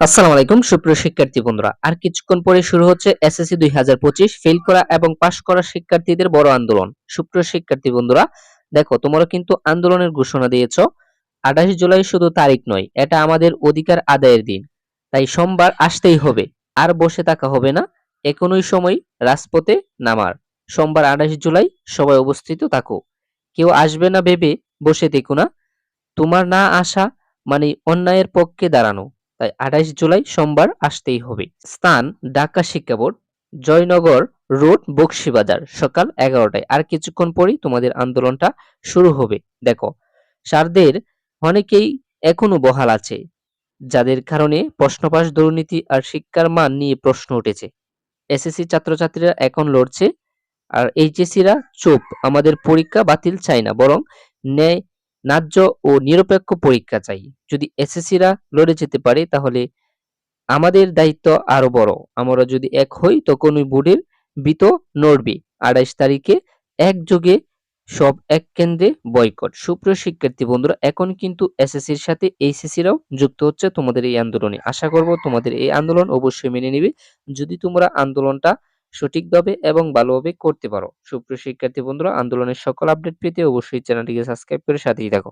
আসসালামু আলাইকুম, সুপ্রিয় শিক্ষার্থী বন্ধুরা। আর কিছুক্ষণ পরে শুরু হচ্ছে এসএসসি দুই হাজার পঁচিশ ফেল করা এবং পাশ করা শিক্ষার্থীদের বড় আন্দোলন। সুপ্রিয় শিক্ষার্থী বন্ধুরা, দেখো, তোমরা কিন্তু আন্দোলনের ঘোষণা দিয়েছ। আঠাশ জুলাই শুধু তারিখ নয়, এটা আমাদের অধিকার আদায়ের দিন। তাই সোমবার আসতেই হবে, আর বসে থাকা হবে না। এখনই সময় রাজপথে নামার। সোমবার আঠাশ জুলাই, সবাই উপস্থিত থাকো। কেউ আসবে না ভেবে বসে থেকো না। তোমার না আসা মানে অন্যায়ের পক্ষে দাঁড়ানো। তাই আঠাইশ জুলাই সোমবার আসতেই হবে। স্থান, ঢাকা শিক্ষা বোর্ড, জয়নগর রোড, বক্সিবাজার। সকাল এগারোটায়। আর কিছুক্ষণ পরেই তোমাদের আন্দোলনটা শুরু হবে। দেখো সারদের অনেকেই এখনও বহাল আছে, যাদের কারণে প্রশ্নপাশ দুর্নীতি আর শিক্ষার মান নিয়ে প্রশ্ন উঠেছে। এসএসসি ছাত্রছাত্রীরা এখন লড়ছে, আর এইচএসসিরা চুপ। আমাদের পরীক্ষা বাতিল চাই না, বরং ন্যায় ন্যায্য ও নিরপেক্ষ পরীক্ষা চাই। যদি এসএসসিরা লড়ে যেতে পারে, তাহলে আমাদের দায়িত্ব আরও বড়। আমরা যদি এক হই, তখন ওই বোর্ডের বিত নড়বে। আড়াইশ তারিখে একযোগে সব এক কেন্দ্রে বয়কট। সুপ্রিয় শিক্ষার্থী বন্ধুরা, এখন কিন্তু এসএসসির সাথে এইচএসসিরাও যুক্ত হচ্ছে তোমাদের এই আন্দোলনে। আশা করব তোমাদের এই আন্দোলন অবশ্যই মেনে নেবে। যদি তোমরা আন্দোলনটা সঠিকভাবে এবং ভালোভাবে করতে পারো। সুপ্রিয় শিক্ষার্থী বন্ধুরা, আন্দোলনের সকল আপডেট পেতে অবশ্যই চ্যানেলটিকে সাবস্ক্রাইব করে সাথেই থাকো।